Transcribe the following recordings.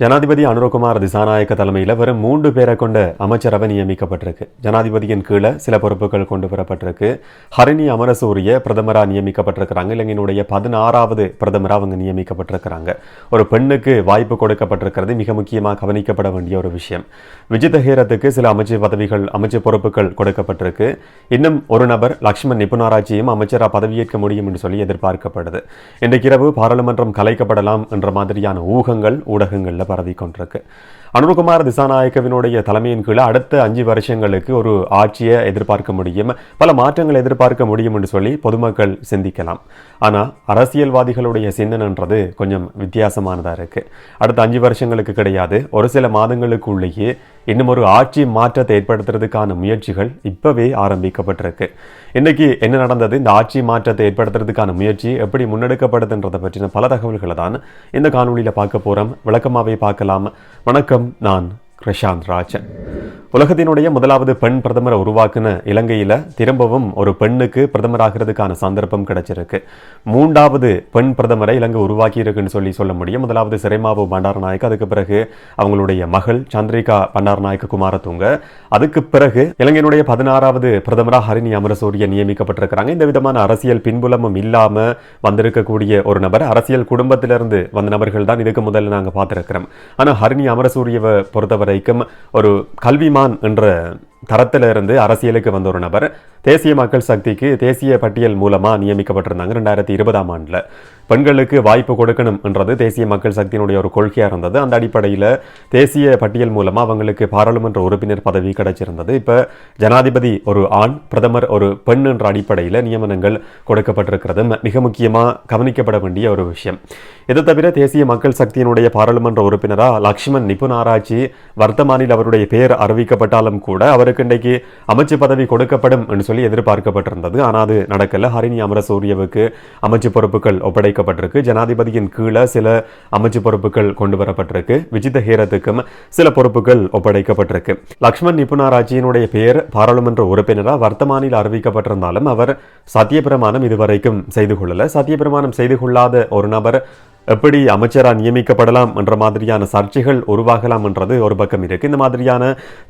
ஜனாதிபதி அனுரகுமார் திசாநாயக்க தலைமையில் வெறும் மூன்று பேரை கொண்ட அமைச்சரவை நியமிக்கப்பட்டிருக்கு. ஜனாதிபதியின் கீழே சில பொறுப்புகள் கொண்டு வரப்பட்டிருக்கு. ஹரிணி அமரசூரிய பிரதமராக நியமிக்கப்பட்டிருக்கிறாங்க. இலங்கையினுடைய பதினாறாவது பிரதமராக அவங்க நியமிக்கப்பட்டிருக்கிறாங்க. ஒரு பெண்ணுக்கு வாய்ப்பு கொடுக்கப்பட்டிருக்கிறது. மிக முக்கியமாக கவனிக்கப்பட வேண்டிய ஒரு விஷயம். விஜித ஹேரத்துக்கு சில அமைச்சு பதவிகள் அமைச்சு பொறுப்புகள் கொடுக்கப்பட்டிருக்கு. இன்னும் ஒரு நபர் லக்ஷ்மண் நிபுணராட்சியும் அமைச்சராக பதவியேற்க முடியும் என்று சொல்லி எதிர்பார்க்கப்படுது. இன்றைக்கு இரவு பாராளுமன்றம் கலைக்கப்படலாம் என்ற மாதிரியான ஊகங்கள் ஊடகங்களில் பரவி கொண்டிருக்கு அனுர்குமார் திசாநாயக்கவினுடைய தலைமையின் கீழே அடுத்த அஞ்சு வருஷங்களுக்கு ஒரு ஆட்சியை எதிர்பார்க்க முடியும். பல மாற்றங்களை எதிர்பார்க்க முடியும் என்று சொல்லி பொதுமக்கள் சிந்திக்கலாம். ஆனால் அரசியல்வாதிகளுடைய சிந்தனைன்றது கொஞ்சம் வித்தியாசமானதாக இருக்குது அடுத்த அஞ்சு வருஷங்களுக்கு கிடையாது. ஒரு சில மாதங்களுக்குள்ளேயே இன்னும் ஒரு ஆட்சி மாற்றத்தை ஏற்படுத்துறதுக்கான முயற்சிகள் இப்போவே ஆரம்பிக்கப்பட்டிருக்கு. இன்றைக்கி என்ன நடந்தது? இந்த ஆட்சி மாற்றத்தை ஏற்படுத்துறதுக்கான முயற்சி எப்படி முன்னெடுக்கப்படுதுன்றதை பற்றின பல தகவல்களை தான் இந்த காணொலியில் பார்க்க போகிறோம் விளக்கமாகவே பார்க்கலாம். வணக்கம். நான் பிரசாந்த் ராஜன் உலகத்தினுடைய முதலாவது பெண் பிரதமரை உருவாக்குன இலங்கையில் திரும்பவும் ஒரு பெண்ணுக்கு பிரதமராகிறதுக்கான சந்தர்ப்பம் கிடைச்சிருக்கு. மூன்றாவது பெண் பிரதமரை இலங்கை உருவாக்கி இருக்குன்னு சொல்லி சொல்ல முடியும். முதலாவது சிறைமாவு பண்டாரநாயக் அதுக்கு பிறகு அவங்களுடைய மகள் சந்திரிகா பண்டாரநாயக்க குமாரத்துங்க அதுக்கு பிறகு இலங்கையினுடைய பதினாறாவது பிரதமராக ஹரிணி அமரசூரிய நியமிக்கப்பட்டிருக்கிறாங்க. இந்த விதமான அரசியல் பின்புலமும் இல்லாமல் வந்திருக்கக்கூடிய ஒரு நபர். அரசியல் குடும்பத்திலிருந்து வந்த நபர்கள் தான் இதுக்கு முதல்ல நாங்க பார்த்திருக்கிறோம். ஆனா ஹரிணி அமரசூரியவை பொறுத்தவரை வரைக்கும் ஒரு கல்விமான் என்ற தரத்திலிருந்து அரசியலுக்கு வந்த ஒரு நபர். தேசிய மக்கள் சக்திக்கு தேசிய பட்டியல் மூலமா நியமிக்கப்பட்டிருந்தாங்க ரெண்டாயிரத்தி இருபதாம் ஆண்டில். பெண்களுக்கு வாய்ப்பு கொடுக்கணும் என்றது தேசிய மக்கள் சக்தியினுடைய ஒரு கொள்கையாக இருந்தது. அந்த அடிப்படையில் தேசிய பட்டியல் மூலமா அவங்களுக்கு பாராளுமன்ற உறுப்பினர் பதவி கிடைச்சிருந்தது. இப்போ ஜனாதிபதி ஒரு ஆண் பிரதமர் ஒரு பெண் என்ற அடிப்படையில் நியமனங்கள் கொடுக்கப்பட்டிருக்கிறது. மிக முக்கியமா கவனிக்கப்பட வேண்டிய ஒரு விஷயம். இது தவிர தேசிய மக்கள் சக்தியினுடைய பாராளுமன்ற உறுப்பினரா லக்ஷ்மண் நிபுணாராய்ச்சி வர்த்தமானில் அவருடைய பெயர் அறிவிக்கப்பட்டாலும் கூட அவருக்கு இன்றைக்கு அமைச்சு பதவி கொடுக்கப்படும் என்று சொல்லி எதிர்பார்க்கப்பட்டிருந்தது. ஆனால் அது நடக்கலை. ஹரிணி அமரசூரியவுக்கு அமைச்சு பொறுப்புகள் ஒப்படைக்கப்பட்டிருக்கு. ஜனாதிபதியின் கீழே சில அமைச்சு பொறுப்புகள் கொண்டு வரப்பட்டிருக்கு. விஜித ஹேரத்துக்கும் சில பொறுப்புகள் ஒப்படைக்கப்பட்டிருக்கு. லக்ஷ்மண் நிபுணராஜியினுடைய பெயர் பாராளுமன்ற உறுப்பினராக வர்த்தமானில் அறிவிக்கப்பட்டிருந்தாலும் அவர் சத்தியபிரமாணம் இதுவரைக்கும் செய்து கொள்ளல. சத்தியபிரமாணம் செய்து கொள்ளாத ஒரு நபர் எப்படி அமைச்சராக நியமிக்கப்படலாம் என்ற மாதிரியான சர்ச்சைகள் உருவாகலாம் என்றது ஒரு பக்கம் இருக்குது இந்த மாதிரியான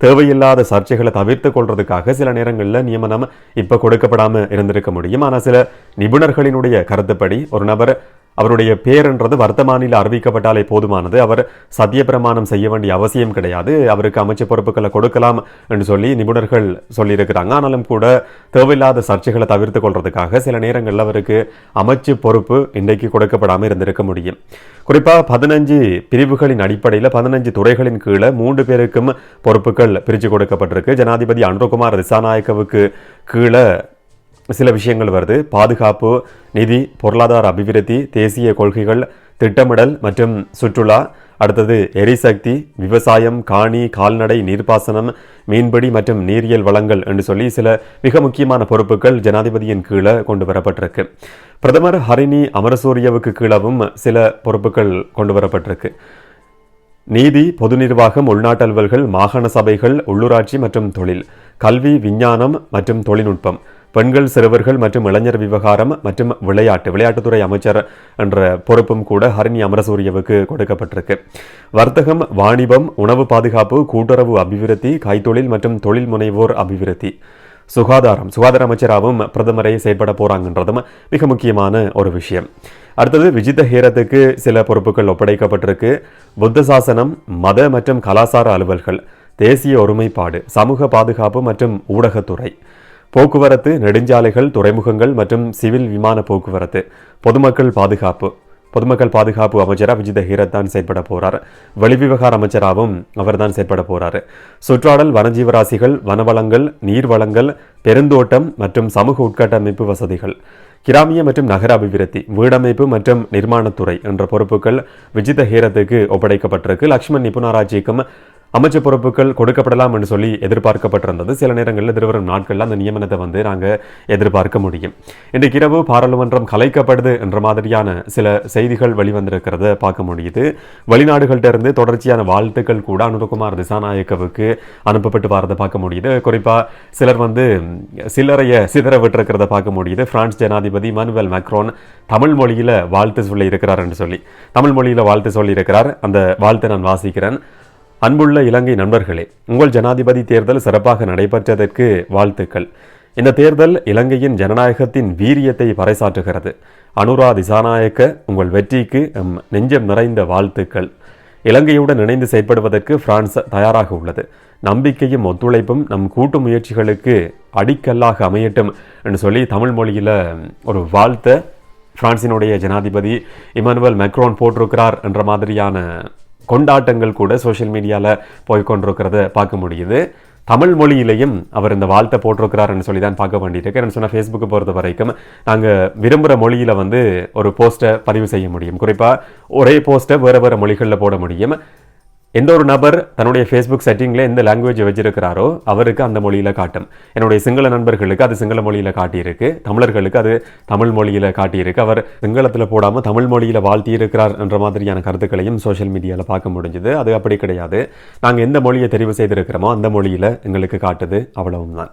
தேவையில்லாத சர்ச்சைகளை தவிர்த்து கொள்றதுக்காக சில நேரங்களில் நியமனம் இப்போ கொடுக்கப்படாமல் இருந்திருக்க முடியும். ஆனால் சில நிபுணர்களினுடைய கருத்துப்படி ஒரு நபர் அவருடைய பேருன்றது வர்த்தமானில் அறிவிக்கப்பட்டாலே போதுமானது. அவர் சத்தியப்பிரமாணம் செய்ய வேண்டிய அவசியம் கிடையாது. அவருக்கு அமைச்சு பொறுப்புகளை கொடுக்கலாம் என்று சொல்லி நிபுணர்கள் சொல்லியிருக்கிறாங்க. ஆனாலும் கூட தேவையில்லாத சர்ச்சைகளை தவிர்த்து கொள்றதுக்காக சில நேரங்களில் அவருக்கு அமைச்சு பொறுப்பு இன்றைக்கு கொடுக்கப்படாமல் இருந்திருக்க முடியும். குறிப்பாக பதினஞ்சு பிரிவுகளின் அடிப்படையில் பதினஞ்சு துறைகளின் கீழே மூன்று பேருக்கும் பொறுப்புகள் பிரித்து கொடுக்கப்பட்டிருக்கு. ஜனாதிபதி அனுரகுமார் திசாநாயக்கவுக்கு கீழே சில விஷயங்கள் வருது. பாதுகாப்பு நிதி பொருளாதார அபிவிருத்தி தேசிய கொள்கைகள் திட்டமிடல் மற்றும் சுற்றுலா. அடுத்தது எரிசக்தி விவசாயம் காணி கால்நடை நீர்ப்பாசனம் மீன்பிடி மற்றும் நீரியல் வளங்கள் என்று சொல்லி சில மிக முக்கியமான பொறுப்புகள் ஜனாதிபதியின் கீழே கொண்டு வரப்பட்டிருக்கு. பிரதமர் ஹரிணி அமரசூரியவுக்கு கீழவும் சில பொறுப்புகள் கொண்டு வரப்பட்டிருக்கு. நீதி பொது நிர்வாகம் உள்நாட்டு அலுவல்கள் மாகாண சபைகள் உள்ளூராட்சி மற்றும் தொழில் கல்வி விஞ்ஞானம் மற்றும் தொழில்நுட்பம். பெண்கள் சிறுவர்கள் மற்றும் இளைஞர் விவகாரம் மற்றும் விளையாட்டு விளையாட்டுத்துறை அமைச்சர் என்ற பொறுப்பும் கூட ஹரிணி அமரசூரியவுக்கு கொடுக்கப்பட்டிருக்கு. வர்த்தகம் வாணிபம் உணவு பாதுகாப்பு கூட்டுறவு அபிவிருத்தி கைத்தொழில் மற்றும் தொழில் முனைவோர் அபிவிருத்தி. சுகாதாரம் சுகாதார அமைச்சராகவும் பிரதமரை செயற்பட போறாங்கன்றதும் மிக முக்கியமான ஒரு விஷயம். அடுத்தது விஜித ஹேரத்துக்கு சில பொறுப்புகள் ஒப்படைக்கப்பட்டிருக்கு. புத்த சாசனம் மத மற்றும் கலாசார அலுவல்கள் தேசிய ஒருமைப்பாடு சமூக பாதுகாப்பு மற்றும் ஊடகத்துறை. போக்குவரத்து நெடுஞ்சாலைகள் துறைமுகங்கள் மற்றும் சிவில் விமான போக்குவரத்து பொதுமக்கள் பாதுகாப்பு. பொதுமக்கள் பாதுகாப்பு அமைச்சராக விஜித ஹீரத் தான் செயற்பட போகிறார் வெளிவிவகார அமைச்சராகவும் அவர் தான் செயற்பட போகிறார் சுற்றாடல் வனஜீவராசிகள் வனவளங்கள் நீர்வளங்கள் பெருந்தோட்டம் மற்றும் சமூக உட்கட்டமைப்பு வசதிகள். கிராமிய மற்றும் நகர அபிவிருத்தி வீடமைப்பு மற்றும் நிர்மாணத்துறை என்ற பொறுப்புகள் விஜித ஹீரத்துக்கு ஒப்படைக்கப்பட்டிருக்கு. லக்ஷ்மண் நிபுணராஜிக்கும் அமைச்சு பொறுப்புகள் கொடுக்கப்படலாம் என்று சொல்லி எதிர்பார்க்கப்பட்டிருந்தது. சில நேரங்களில் எதிர்வரும் நாட்களில் அந்த நியமனத்தை வந்து நாங்கள் எதிர்பார்க்க முடியும். இன்றைக்கு இரவு பாராளுமன்றம் கலைக்கப்படுது என்ற மாதிரியான சில செய்திகள் வெளிவந்திருக்கிறத பார்க்க முடியுது. வெளிநாடுகள்கிட்ட இருந்து தொடர்ச்சியான வாழ்த்துக்கள் கூட அனுரகுமார் திசாநாயக்கவுக்கு அனுப்பப்பட்டு வரதை பார்க்க முடியுது. குறிப்பாக சிலர் வந்து சிலரைய சிதற விட்டிருக்கிறத பார்க்க முடியுது. பிரான்ஸ் ஜனாதிபதி மனுவல் மேக்ரோன் தமிழ் மொழியில் வாழ்த்து சொல்லி இருக்கிறார் என்று சொல்லி. தமிழ் மொழியில் வாழ்த்து சொல்லி இருக்கிறார் அந்த வாழ்த்தை நான் வாசிக்கிறேன். அன்புள்ள இலங்கை நண்பர்களே உங்கள் ஜனாதிபதி தேர்தல் சிறப்பாக நடைபெற்றதற்கு வாழ்த்துக்கள். இந்த தேர்தல் இலங்கையின் ஜனநாயகத்தின் வீரியத்தை பறைசாற்றுகிறது. அனுரா திசாநாயக்க உங்கள் வெற்றிக்கு எம் நெஞ்சம் நிறைந்த வாழ்த்துக்கள். இலங்கையுடன் இணைந்து செயற்படுவதற்கு பிரான்ஸ் தயாராக உள்ளது. நம்பிக்கையும் ஒத்துழைப்பும் நம் கூட்டு முயற்சிகளுக்கு அடிக்கல்லாக அமையட்டும் என்று சொல்லி தமிழ் மொழியில் ஒரு வாழ்த்தை பிரான்சினுடைய ஜனாதிபதி இமானுவல் மெக்ரோன் போட்டிருக்கிறார் என்ற மாதிரியான கொண்டாட்டங்கள் கூட சோஷியல் மீடியாவில் போய் கொண்டிருக்கிறத பார்க்க முடியுது. தமிழ் மொழியிலையும் அவர் இந்த வாழ்த்தை போட்டிருக்கிறாருன்னு சொல்லி தான் பார்க்க வேண்டியிருக்கேன் என்ன சொன்னால் ஃபேஸ்புக்கை பொறுத்த வரைக்கும் நாங்கள் விரும்புகிற மொழியில் வந்து ஒரு போஸ்ட்டை பதிவு செய்ய முடியும். குறிப்பாக ஒரே போஸ்ட்டை வேறு வேறு மொழிகளில் போட முடியும். எந்த ஒரு நபர் தன்னுடைய ஃபேஸ்புக் செட்டிங்கில் எந்த லாங்குவேஜ் வச்சிருக்கிறாரோ அவருக்கு அந்த மொழியில் காட்டும். என்னுடைய சிங்கள நண்பர்களுக்கு அது சிங்கள மொழியில் காட்டியிருக்கு. தமிழர்களுக்கு அது தமிழ் மொழியில் காட்டியிருக்கு. அவர் சிங்களத்தில் போடாமல் தமிழ் மொழியில் வாழ்த்தி இருக்கிறார் என்ற மாதிரியான கருத்துக்களையும் சோஷியல் மீடியாவில் பார்க்க முடிஞ்சுது. அது அப்படி கிடையாது. நாங்கள் எந்த மொழியை தெரிவு செய்திருக்கிறோமோ அந்த மொழியில் எங்களுக்கு காட்டுது. அவ்வளவும் தான்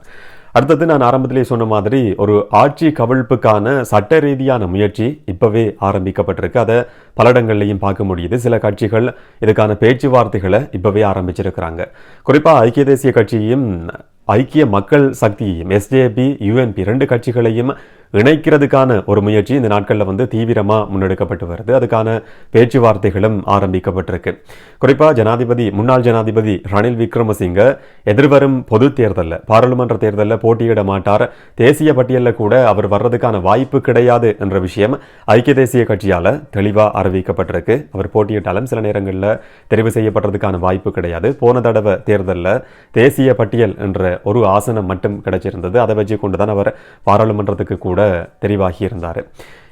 அடுத்தது நான் ஆரம்பத்திலே சொன்ன மாதிரி ஒரு ஆட்சி கவிழ்ப்புக்கான சட்ட ரீதியான முயற்சி இப்போவே ஆரம்பிக்கப்பட்டிருக்கு. அதை பல இடங்கள்லையும் பார்க்க முடியுது. சில கட்சிகள் இதுக்கான பேச்சுவார்த்தைகளை இப்போவே ஆரம்பிச்சிருக்கிறாங்க. குறிப்பாக ஐக்கிய தேசிய கட்சியும் ஐக்கிய மக்கள் சக்தியையும் எஸ்ஜேபி யூஎன்பி ரெண்டு கட்சிகளையும் இணைக்கிறதுக்கான ஒரு முயற்சி இந்த நாட்களில் வந்து தீவிரமாக முன்னெடுக்கப்பட்டு வருது. அதுக்கான பேச்சுவார்த்தைகளும் ஆரம்பிக்கப்பட்டிருக்கு. குறிப்பாக ஜனாதிபதி முன்னாள் ஜனாதிபதி ரணில் விக்ரமசிங்க எதிர்வரும் பொது தேர்தலில் பாராளுமன்ற தேர்தலில் போட்டியிட மாட்டார். தேசிய பட்டியலில் கூட அவர் வர்றதுக்கான வாய்ப்பு கிடையாது என்ற விஷயம் ஐக்கிய தேசிய கட்சியால் தெளிவாக அறிவிக்கப்பட்டிருக்கு. அவர் போட்டியிட்டாலும் சில நேரங்களில் தெரிவு செய்யப்படுறதுக்கான வாய்ப்பு கிடையாது. போன தடவை தேர்தலில் தேசிய பட்டியல் என்ற ஒரு ஆசனம் மட்டும் கிடைச்சிருந்தது. அதை வச்சு கொண்டு தான் அவர் பாராளுமன்றத்துக்கு கூட தெரிவாகி இருந்தார்.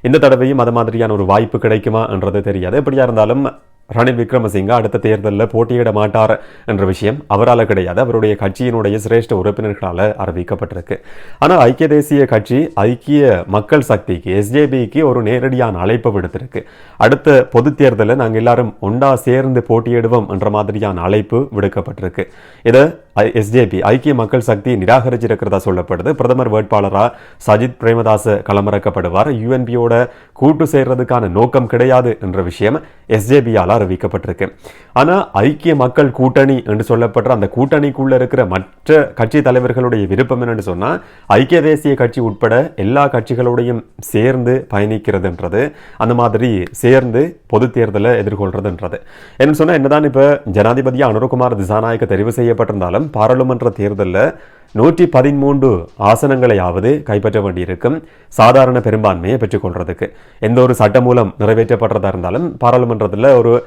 இந்த தடவையும் அது மாதிரியான ஒரு வாய்ப்பு கிடைக்குமா என்றது தெரியாது. எப்படியா இருந்தாலும் ரணில் விக்ரமசிங்க அடுத்த தேர்தலில் போட்டியிட மாட்டார் என்ற விஷயம் அவரால் கிடையாது. அவருடைய கட்சியினுடைய சிரேஷ்ட உறுப்பினர்களால் அறிவிக்கப்பட்டிருக்கு. ஆனால் ஐக்கிய தேசிய கட்சி ஐக்கிய மக்கள் சக்திக்கு எஸ்ஜேபிக்கு ஒரு நேரடியான அழைப்பு விடுத்திருக்கு. அடுத்த பொது தேர்தலில் நாங்கள் எல்லாரும் ஒன்றா சேர்ந்து போட்டியிடுவோம் என்ற மாதிரியான அழைப்பு விடுக்கப்பட்டிருக்கு. இதை எஸ்ஜேபி ஐக்கிய மக்கள் சக்தி நிராகரிச்சிருக்கிறதா சொல்லப்படுது. பிரதமர் வேட்பாளராக சஜித் பிரேமதாச களமிறக்கப்படுவார். யூஎன்பியோட கூட்டு சேர்றதுக்கான நோக்கம் கிடையாது என்ற விஷயம் எஸ்ஜேபியால் அறிவிக்கப்பட்டிருக்கு. ஆனால் ஐக்கிய மக்கள் கூட்டணி என்று சொல்லப்படுற அந்த கூட்டணிக்குள்ள இருக்கிற மற்ற கட்சி தலைவர்களுடைய விருப்பம் என்னன்னு சொன்னால் ஐக்கிய தேசிய கட்சி உட்பட எல்லா கட்சிகளோடையும் சேர்ந்து பயணிக்கிறதுன்றது அந்த மாதிரி சேர்ந்து பொது தேர்தலை எதிர்கொள்றதுன்றது. என்ன சொன்னால் என்னதான் இப்போ ஜனாதிபதியாக அனுரகுமார் திசாநாயக்க தெரிவு செய்யப்பட்டிருந்தாலும் பாராளுமன்ற தேர்தலில் நூற்றி பதிமூன்று ஆசனங்களையாவது கைப்பற்ற வேண்டியிருக்கும் சாதாரண பெரும்பான்மையை பெற்றுக்கொள்றதுக்கு. எந்த ஒரு சட்ட மூலம் நிறைவேற்றப்படுறதா இருந்தாலும் பாராளுமன்றத்தில் ஒரு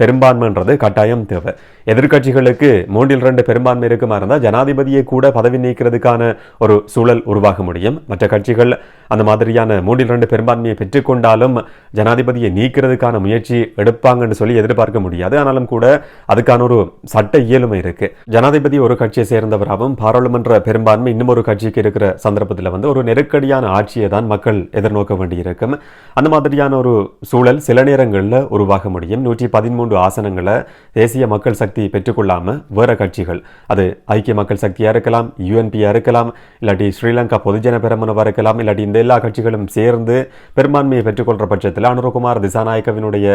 பெரும்பான்மைன்றது கட்டாயம் தேவை. எதிர்க்கட்சிகளுக்கு மூன்றில் ரெண்டு பெரும்பான்மை இருக்குமா இருந்தால் ஜனாதிபதியை கூட பதவி நீக்கிறதுக்கான ஒரு சூழல் உருவாக முடியும். மற்ற கட்சிகள் அந்த மாதிரியான மூன்றில் ரெண்டு பெரும்பான்மையை பெற்றுக்கொண்டாலும் ஜனாதிபதியை நீக்கிறதுக்கான முயற்சி எடுப்பாங்கன்னு சொல்லி எதிர்பார்க்க முடியாது. ஆனாலும் கூட அதுக்கான ஒரு சட்ட இயலுமை இருக்கு. ஜனாதிபதி ஒரு கட்சியை சேர்ந்தவராகவும் பாராளுமன்ற பெரும்பான்மை இன்னும் ஒரு கட்சிக்கு இருக்கிற சந்தர்ப்பத்தில் வந்து ஒரு நெருக்கடியான ஆட்சியை தான் மக்கள் எதிர்நோக்க வேண்டியிருக்கும். அந்த மாதிரியான ஒரு சூழல் சில நேரங்களில் உருவாக முடியும். நூற்றி பதிமூன்று பதிமூன்று ஆசனங்களை தேசிய மக்கள் சக்தி பெற்றுக்கொள்ளாமல் வேற கட்சிகள். அது ஐக்கிய மக்கள் சக்தியாக இருக்கலாம் யூஎன்பியாக இருக்கலாம் இல்லாட்டி ஸ்ரீலங்கா பொதுஜன பெருமனவாக இருக்கலாம் இல்லாட்டி இந்த எல்லா கட்சிகளும் சேர்ந்து பெரும்பான்மையை பெற்றுக்கொள்கிற பட்சத்தில் அனுரகுமார் திசாநாயக்கவினுடைய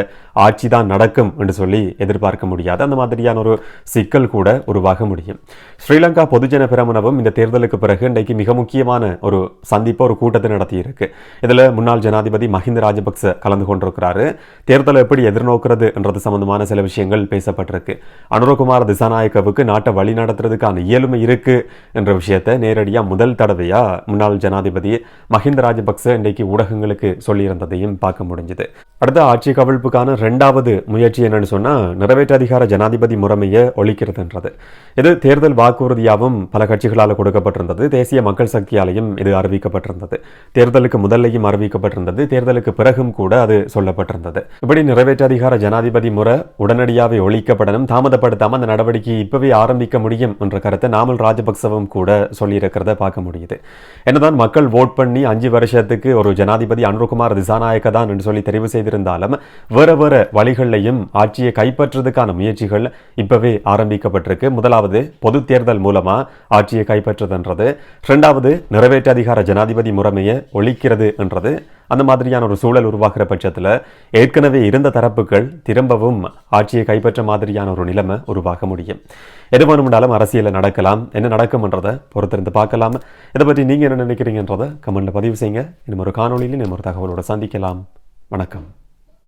ஆட்சி தான் நடக்கும் என்று சொல்லி எதிர்பார்க்க முடியாது. அந்த மாதிரியான ஒரு சிக்கல் கூட உருவாக முடியும். ஸ்ரீலங்கா பொதுஜன பெருமனவும் இந்த தேர்தலுக்கு பிறகு இன்றைக்கு மிக முக்கியமான ஒரு சந்திப்பை ஒரு கூட்டத்தை நடத்தியிருக்கு. இதில் முன்னாள் ஜனாதிபதி மஹிந்த ராஜபக்ச கலந்து கொண்டிருக்கிறாரு. தேர்தலை எப்படி எதிர்நோக்கிறது என்றது சம்பந்தமான சில விஷயங்கள் பேசப்பட்டிருக்கு. அனுரகுமார் திசாநாயக்கவுக்கு நாட்டை வழி நடத்துறதுக்கான இயலுமை இருக்கு என்ற விஷயத்தை நேரடியாக முதல் தடவையாக முன்னாள் ஜனாதிபதி மஹிந்த ராஜபக்ச இன்றைக்கு ஊடகங்களுக்கு சொல்லியிருந்ததையும் பார்க்க முடிஞ்சது. அடுத்த ஆட்சி கவிழ்ப்புக்கான ரெண்டாவது முயற்சி என்னன்னு சொன்னால் நிறைவேற்ற அதிகார ஜனாதிபதி முறைமையை ஒழிக்கிறதுன்றது. இது தேர்தல் வாக்குறுதியாகவும் பல கட்சிகளால் கொடுக்கப்பட்டிருந்தது. தேசிய மக்கள் சக்தியாலையும் இது அறிவிக்கப்பட்டிருந்தது. தேர்தலுக்கு முதல்லையும் அறிவிக்கப்பட்டிருந்தது. தேர்தலுக்கு பிறகும் கூட அது சொல்லப்பட்டிருந்தது. இப்படி நிறைவேற்ற அதிகார ஜனாதிபதி முறை முறை உடனடியாகவே ஒழிக்கப்படணும் தாமதப்படுத்தாமல் அந்த நடவடிக்கையை இப்பவே ஆரம்பிக்க முடியும் என்ற கருத்தை நாமல் ராஜபக்சவும் கூட சொல்லியிருக்கிறத பார்க்க முடியுது. என்னதான் மக்கள் ஓட் பண்ணி அஞ்சு வருஷத்துக்கு ஒரு ஜனாதிபதி அனுருகுமார் திசாநாயக்க தான் என்று சொல்லி தெரிவு செய்திருந்தாலும் வேற வேற வழிகளையும் ஆட்சியை கைப்பற்றுறதுக்கான முயற்சிகள் இப்பவே ஆரம்பிக்கப்பட்டிருக்கு. முதலாவது பொது தேர்தல் மூலமா ஆட்சியை கைப்பற்றுதுன்றது. ரெண்டாவது நிறைவேற்று அதிகார ஜனாதிபதி முறைமையை ஒழிக்கிறது என்றது. அந்த மாதிரியான ஒரு சூழல் உருவாகிற பட்சத்தில் ஏற்கனவே இருந்த தரப்புகள் திரும்பவும் ஆட்சியை கைப்பற்ற மாதிரியான ஒரு நிலைமை உருவாக முடியும். எது வேணும்னாலும் அரசியலில் நடக்கலாம். என்ன நடக்கும்ன்றதை பொறுத்திருந்து பார்க்கலாம். இதை பற்றி நீங்கள் என்ன நினைக்கிறீங்கன்றதை கமெண்ட்டில் பதிவு செய்யுங்க. இன்னும் ஒரு காணொலியில் இன்னும் ஒரு தகவலோடு சந்திக்கலாம். வணக்கம்.